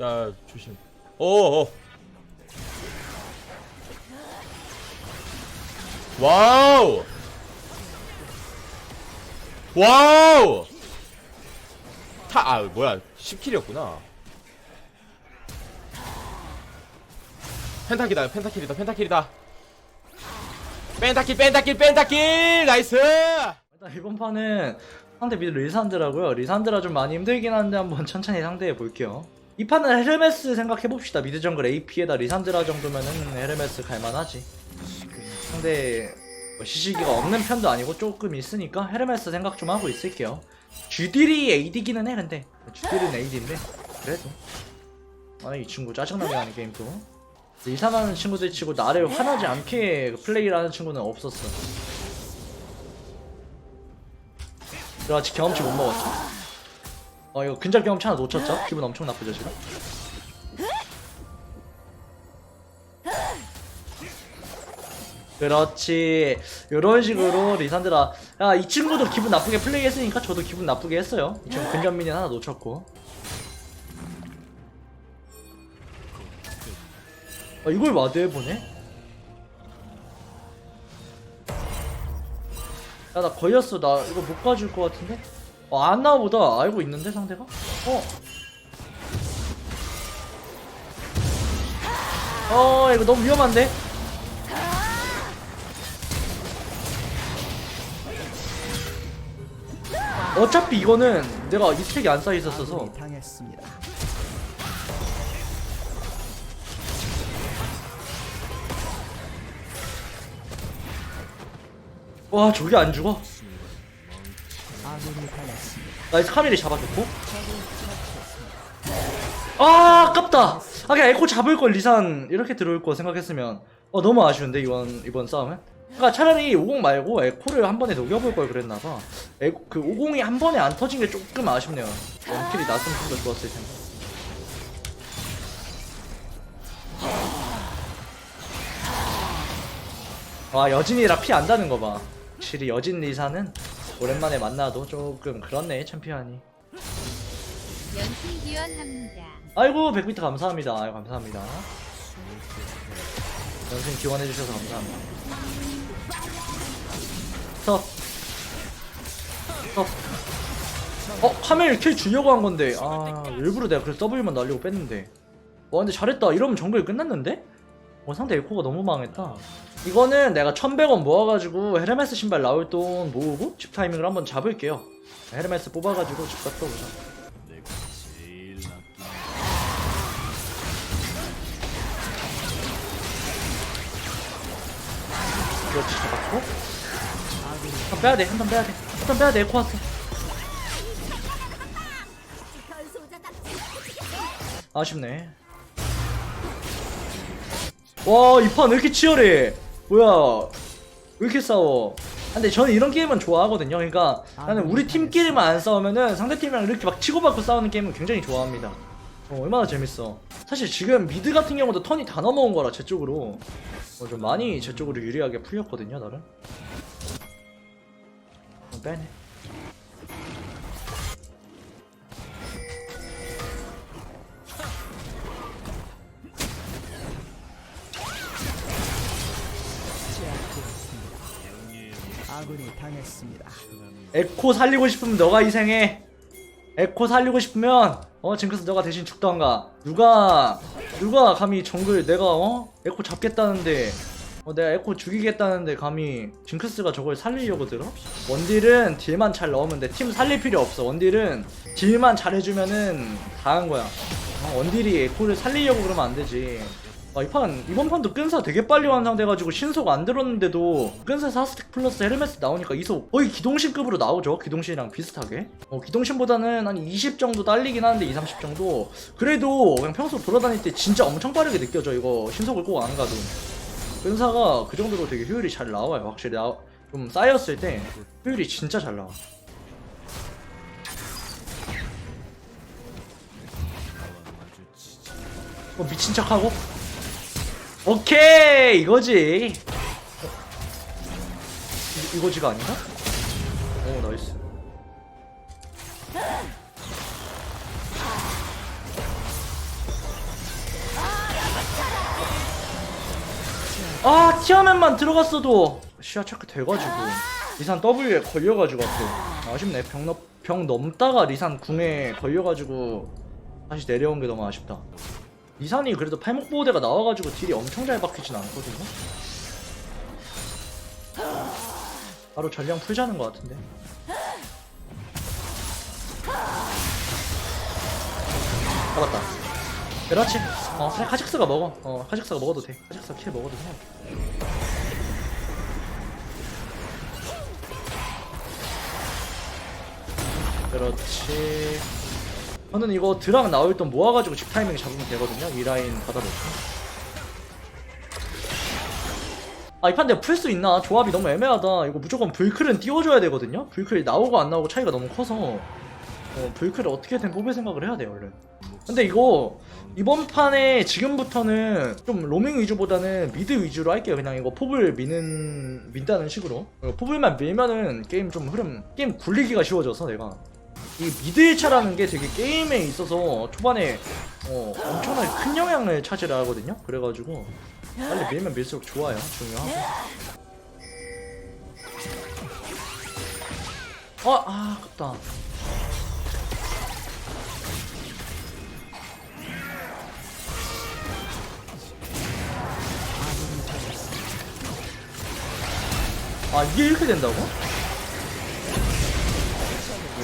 야 조심. 오. 오. 와우. 와우. 타, 아 뭐야 10킬이었구나. 펜타킬이다 펜타킬이다 펜타킬이다. 펜타킬 펜타킬 펜타킬 나이스. 일단 이번 판은 상대 미드 리산드라고요. 리산드라 좀 많이 힘들긴 한데 한번 천천히 상대해 볼게요. 이 판은 헤르메스 생각해 봅시다. 미드 정글 AP에다 리산드라 정도면은 헤르메스 갈만하지. 상대 뭐 시시기가 없는 편도 아니고 조금 있으니까 헤르메스 생각 좀 하고 있을게요. 쥐딜이 AD기는 해 근데 쥐딜은 AD인데 그래도 아 이 친구 짜증나게 하는 게임 또 이상하는 친구들 치고 나를 화나지 않게 플레이를 하는 친구는 없었어. 내가 아직 경험치 못 먹었죠. 어 이거 근접 경험치 하나 놓쳤죠? 기분 엄청 나쁘죠 지금? 그렇지 이런 식으로 리산드라 야 이 친구도 기분 나쁘게 플레이했으니까 저도 기분 나쁘게 했어요 이 친구 근접 미니언 하나 놓쳤고 아 이걸 와드해보네? 야나 걸렸어 나 이거 못 가줄 것 같은데? 어, 안 나와보다 알고 있는데 상대가? 어? 어 이거 너무 위험한데? 어차피 이거는 내가 이 스택이 안 쌓여 있었어서 당했습니다. 와 저게 안 죽어? 나이스 카밀이 잡아줬고. 아 아깝다. 아 그냥 에코 잡을 걸 리산 이렇게 들어올 거 생각했으면 어 너무 아쉬운데 이번 이번 싸움은? 그러니까 차라리 50 말고 에코를 한 번에 녹여볼 걸 그랬나봐. 그 50이 한 번에 안 터진 게 조금 아쉽네요. 원킬이 났으면 좀 더 좋았을 텐데. 와 여진이라 피 안다는 거봐. 확실히 여진 리사는 오랜만에 만나도 조금 그렇네 챔피언이. 연필 기원합니다. 아이고 100비트 감사합니다. 아이고 감사합니다. 연승 지원해주셔서 감사합니다. 스톱. 스톱. 어? 카멜 킬 주려고 한 건데 아 일부러 내가 그래서 W만 날리고 뺐는데. 와 근데 잘했다. 이러면 정글 끝났는데? 어 상대 에코가 너무 망했다. 이거는 내가 1100원 모아가지고 헤르메스 신발 나올 돈 모으고 집 타이밍을 한번 잡을게요. 헤르메스 뽑아가지고 집 갔다 오자. 그렇지 잡았고. 한번 빼야돼 한번 빼야돼. 한번 빼야돼 에코 왔어. 아쉽네 와 이 판 왜 이렇게 치열해? 뭐야? 왜 이렇게 싸워? 근데 저는 이런 게임은 좋아하거든요. 그러니까 나는 우리 팀끼리만 안 싸우면은 상대팀이랑 이렇게 막 치고받고 싸우는 게임은 굉장히 좋아합니다. 어, 얼마나 재밌어. 사실 지금 미드 같은 경우도 턴이 다 넘어온 거라 제 쪽으로. 어, 좀 많이 제 쪽으로 유리하게 풀렸거든요 나는 어, 빼네 아군이 당했습니다. 에코 살리고 싶으면 너가 희생해. 에코 살리고 싶으면 어 징크스 너가 대신 죽던가. 누가 누가 감히 정글 내가 어 에코 잡겠다는데 어 내가 에코 죽이겠다는데 감히 징크스가 저걸 살리려고 들어? 원딜은 딜만 잘 넣으면 돼. 팀 살릴 필요 없어. 원딜은 딜만 잘해주면은 다한 거야. 어, 원딜이 에코를 살리려고 그러면 안 되지. 아, 이 판, 이번 판도 끈사 되게 빨리 완성돼가지고 신속 안 들었는데도 끈사 4스택 플러스 헤르메스 나오니까 이속 거의 기동신급으로 나오죠. 기동신이랑 비슷하게. 어, 기동신보다는 한 20 정도 딸리긴 하는데 2, 30 정도. 그래도 그냥 평소 돌아다닐 때 진짜 엄청 빠르게 느껴져. 이거 신속을 꼭 안 가도. 끈사가 그 정도로 되게 효율이 잘 나와요. 확실히 나, 좀 쌓였을 때 효율이 진짜 잘 나와. 어, 미친 척하고 오케이 이거지. 이, 이거지가 아닌가? 오 나이스. 아 티아맨만 들어갔어도 시야 체크 돼가지고 리산 W에 걸려가지고 앞에 아쉽네. 병, 넘, 병 넘다가 리산 궁에 걸려가지고 다시 내려온 게 너무 아쉽다. 리산이 그래도 팔목 보호대가 나와가지고 딜이 엄청 잘 박히진 않거든요. 바로 전령 풀자는 것 같은데. 잡았다. 그렇지. 어 카직스가 먹어. 어 카직스가 먹어도 돼. 카직스가 킬 먹어도 돼. 그렇지 저는 이거 드랑 나올 돈 모아가지고 집 타이밍 잡으면 되거든요. 이 라인 받아놓고 아이판 내가 풀수 있나? 조합이 너무 애매하다. 이거 무조건 불클은 띄워줘야 되거든요. 불클이 나오고 안 나오고 차이가 너무 커서. 어, 불클을 어떻게든 뽑을 생각을 해야 돼요 얼른. 근데 이거 이번 판에 지금부터는 좀 로밍 위주보다는 미드 위주로 할게요. 그냥 이거 포블 미는 민다는 식으로. 어, 포블만 밀면은 게임 좀 흐름 게임 굴리기가 쉬워져서 내가 이 미드 1차라는 게 되게 게임에 있어서 초반에 어, 엄청나게 큰 영향을 차지를 하거든요. 그래가지고 빨리 밀면 밀수록 좋아요. 중요하고. 아, 아 아깝다. 아 이게 이렇게 된다고?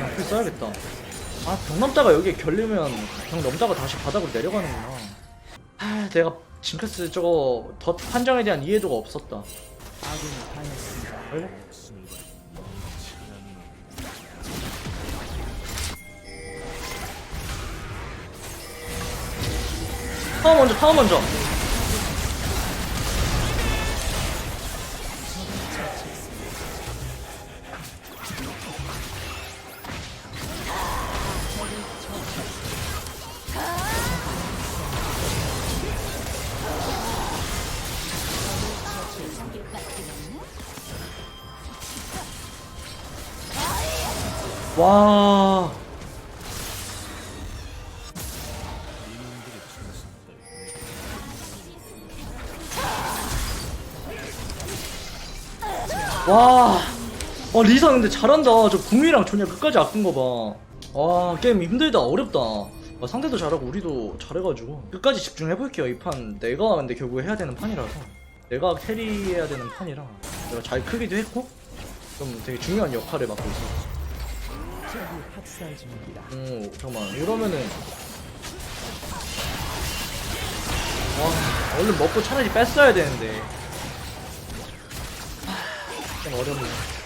그냥 풀 써야겠다. 아병 넘다가 여기에 결리면 병 넘다가 다시 바닥으로 내려가는구나. 아 내가 징크스 저거 덧 판정에 대한 이해도가 없었다. 당했습니다. 아이고 타워 먼저 타워 먼저 와 와, 어 리사 근데 잘한다. 저 궁이랑 조냐 끝까지 아낀 거 봐. 와 게임 힘들다, 어렵다. 와, 상대도 잘하고 우리도 잘해가지고 끝까지 집중해볼게요. 이 판 내가 근데 결국 해야 되는 판이라서 내가 캐리해야 되는 판이라 내가 잘 크기도 했고 좀 되게 중요한 역할을 맡고 있어. 오 잠깐만. 이러면은. 와 얼른 먹고 차라리 뺐어야 되는데. 하, 좀 어렵네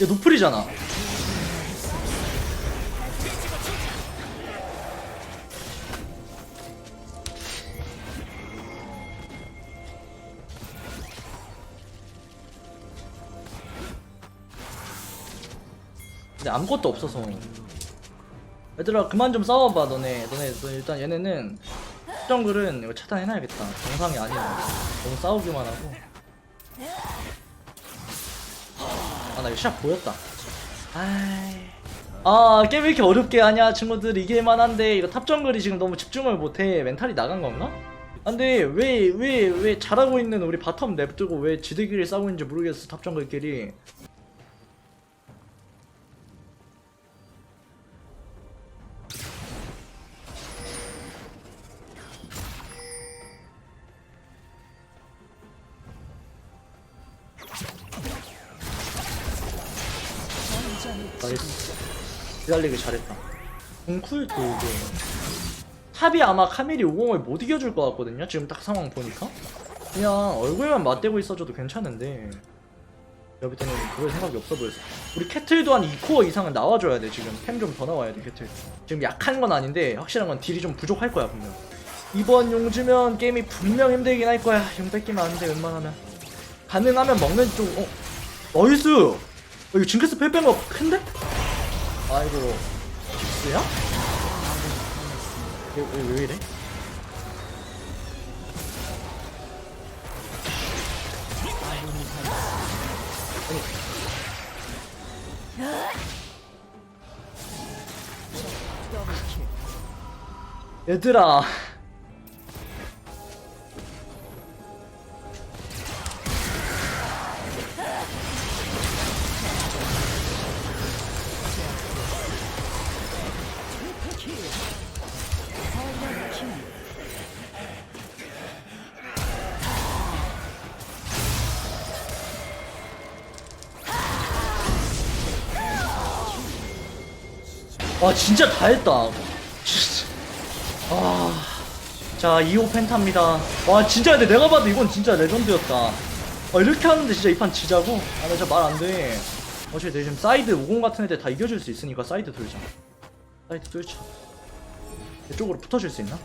얘 노플이잖아. 근데 아무것도 없어서 얘들아 그만 좀 싸워봐 너네. 너네 너 일단 얘네는 정글은 이거 차단해놔야겠다. 정상이 아니야. 너무 싸우기만 하고 나 이거 시작 보였다. 아이. 아 게임 왜 이렇게 어렵게 하냐 친구들. 이길만 한데 이거 탑 정글이 지금 너무 집중을 못해. 멘탈이 나간 건가? 아, 근데 왜 왜 왜 잘하고 있는 우리 바텀 냅두고 왜 지들끼리 싸우고 있는지 모르겠어 탑 정글끼리 기다리기 잘했다. 공쿨 돌고 탑이 아마 카밀이 50을 못 이겨줄 것 같거든요? 지금 딱 상황 보니까. 그냥 얼굴만 맞대고 있어줘도 괜찮은데. 여기 때는 그럴 생각이 없어 보였어. 우리 캐틀도 한 2코어 이상은 나와줘야 돼 지금. 템 좀 더 나와야 돼 캐틀. 지금 약한 건 아닌데 확실한 건 딜이 좀 부족할 거야 분명. 이번 용 주면 게임이 분명 힘들긴 할 거야. 용 뺏기면 안 돼 웬만하면. 가능하면 먹는 쪽 어? 나이스 어, 이거 징크스 펠뺀 거 큰데? 아이고 빅스야? 왜, 왜, 왜 이래? 얘들아 와 진짜 다 했다 진짜. 아, 자 2호 펜타입니다 와 진짜 근데 내가 봐도 이건 진짜 레전드였다 아, 이렇게 하는데 진짜 이 판 지자고? 아 나 진짜 말 안돼 어차피 내가 지금 사이드 50 같은 애들 다 이겨줄 수 있으니까 사이드 돌자 사이드 뚫자 이쪽으로 붙어줄 수 있나?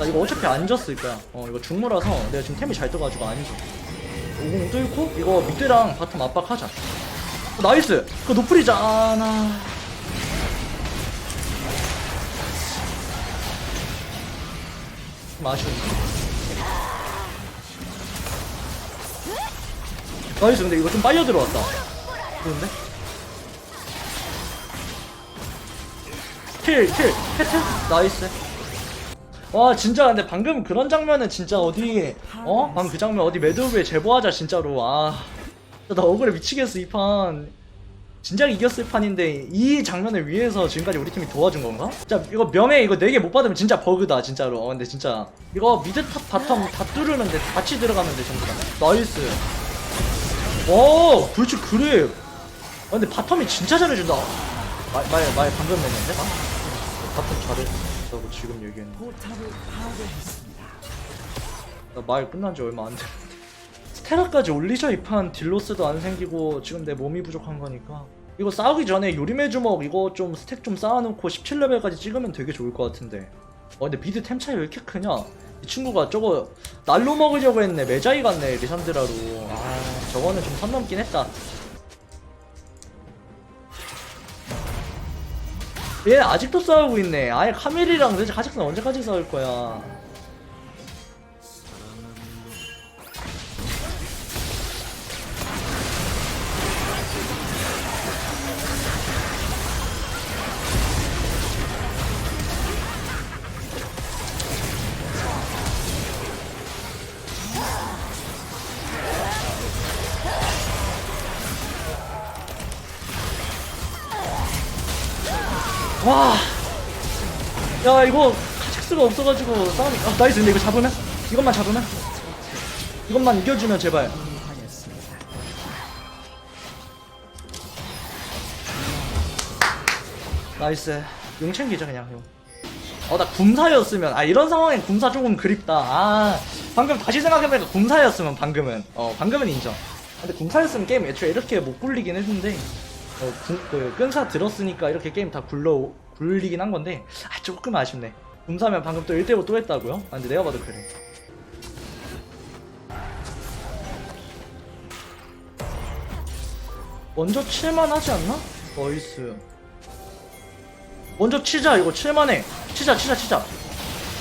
나 이거 어차피 안 졌을 거야. 어, 이거 중무라서 내가 지금 템이 잘 떠가지고 안 져. 50 뚫고 이거 밑에랑 바텀 압박하자. 어, 나이스! 그거 노플이잖아. 좀 아쉬운데. 나이스, 근데 이거 좀 빨려 들어왔다. 좋은데? 킬, 킬, 패트? 나이스. 와 진짜. 근데 방금 그런 장면은 진짜 어디 어? 방금 그 장면 어디 매드우에 제보하자 진짜로. 아나 억울해 미치겠어 이 판. 진작 이겼을 판인데 이 장면을 위해서 지금까지 우리 팀이 도와준 건가? 진짜 이거 명예 이거 4개 못 받으면 진짜 버그다 진짜로. 어 근데 진짜. 이거 미드 탑 바텀 다 뚫으면 돼 같이 들어가면 돼 전부 다. 나이스. 오 그렇지 그래. 아 근데 바텀이 진짜 잘해준다. 말, 말, 말 방금 했는데? 바텀 잘해 준다고 지금 얘기했는데. 나 말 끝난 지 얼마 안 됐는데. 스테라까지 이 판. 딜로스도 안 생기고 지금 내 몸이 부족한 거니까. 이거 싸우기 전에 요리매 주먹 이거 좀 스택 좀 쌓아놓고 17레벨까지 찍으면 되게 좋을 것 같은데. 어 근데 미드 템 차이 왜 이렇게 크냐? 이 친구가 저거 날로 먹으려고 했네. 메자이 같네 리산드라로. 아 저거는 좀 선 넘긴 했다 얘 아직도 싸우고 있네. 아예 카멜이랑 도대체 카직슨 언제까지 싸울 거야 야, 이거 카직스가 없어가지고 싸움이. 아, 나이스. 근데 이거 잡으면? 이것만 잡으면? 이것만 이겨주면 제발. 나이스. 용 챙기자, 그냥, 용. 어, 나 군사였으면. 아, 이런 상황엔 군사 조금 그립다. 아, 방금 다시 생각해보니까 군사였으면, 방금은. 어, 방금은 인정. 근데 군사였으면 게임 애초에 이렇게 못 굴리긴 했는데, 어, 군, 그, 끈사 들었으니까 이렇게 게임 다 굴러, 굴리긴 한 건데, 아, 조금 아쉽네. 군사면 방금 또 1대5 또 했다고요? 아, 근데 내가 봐도 그래. 먼저 칠만 하지 않나? 나이스. 먼저 치자 이거 칠만해 치자 치자 치자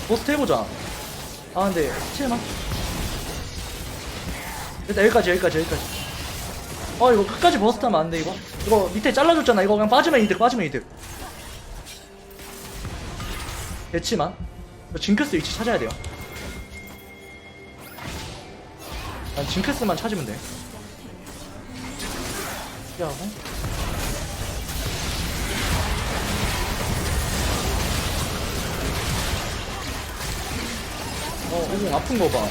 버스트 해보자 아 근데 칠만 일단 여기까지 여기까지 여기까지 어 이거 끝까지 버스트 하면 안 돼 이거 이거 밑에 잘라줬잖아 이거 그냥 빠지면 이득 빠지면 이득 됐지만 징크스 위치 찾아야 돼요 난 징크스만 찾으면 돼 피하고 어, 이거 아픈 거 봐.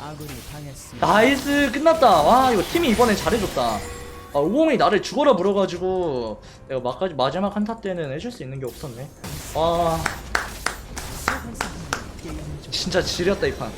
아군이 당했습니다. 나이스, 끝났다. 와, 이거 팀이 이번엔 잘해줬다. 아, 오공이 나를 죽어라 물어가지고, 내가 막까지 마지막 한타 때는 해줄 수 있는 게 없었네. 와, 진짜 지렸다, 이 판.